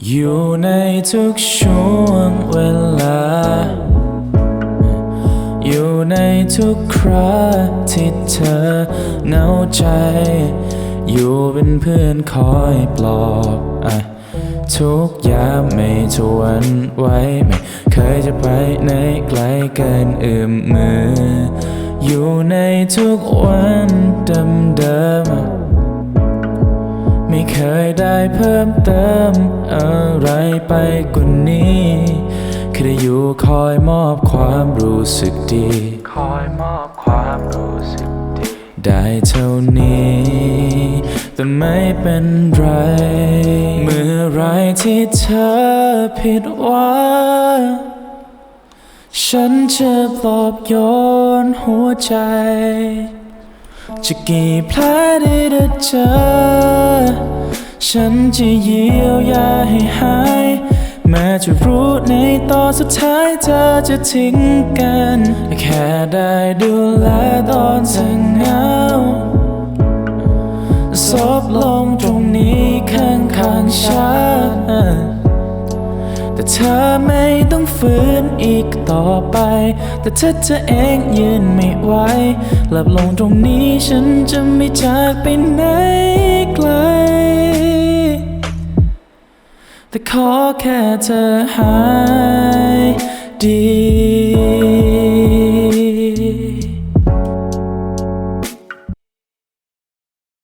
อยู่ในทุกช่วงเวลา อยู่ในทุกคราที่เธอเหงาใจ อยู่เป็นเพื่อนคอยปลอบอะทุกยามไม่ทวนไหวไม่เคยจะไปไหนไกลเกินเอื้อมมือ อยู่ในทุกวันเดิมๆอะ ไม่เคยได้เพิ่มเติมอะไรไปกว่านี้แค่ได้อยู่คอยมอบความรู้สึกดี คอยมอบความรู้สึกดี ได้เท่านี้ แต่ไม่เป็นไร เมื่อไรที่เธอผิดหวังฉันจะปลอบโยนหัวใจ จะกี่แผลได้ได้เจอ ฉันจะเยียวยาให้หาย แม้จะรู้ในตอนสุดท้ายเธอจะทิ้งกัน แค่ได้ดูแลตอนเธอเหงาซบลงตรงนี้ข้างข้างๆฉันแต่เธอไม่ต้องฝืนอีกต่อไป แต่ถ้าเธอเองยืนไม่ไหว หลับลงตรงนี้ฉันจะไม่จากไปไหนไกล แต่ขอแค่เธอหายดี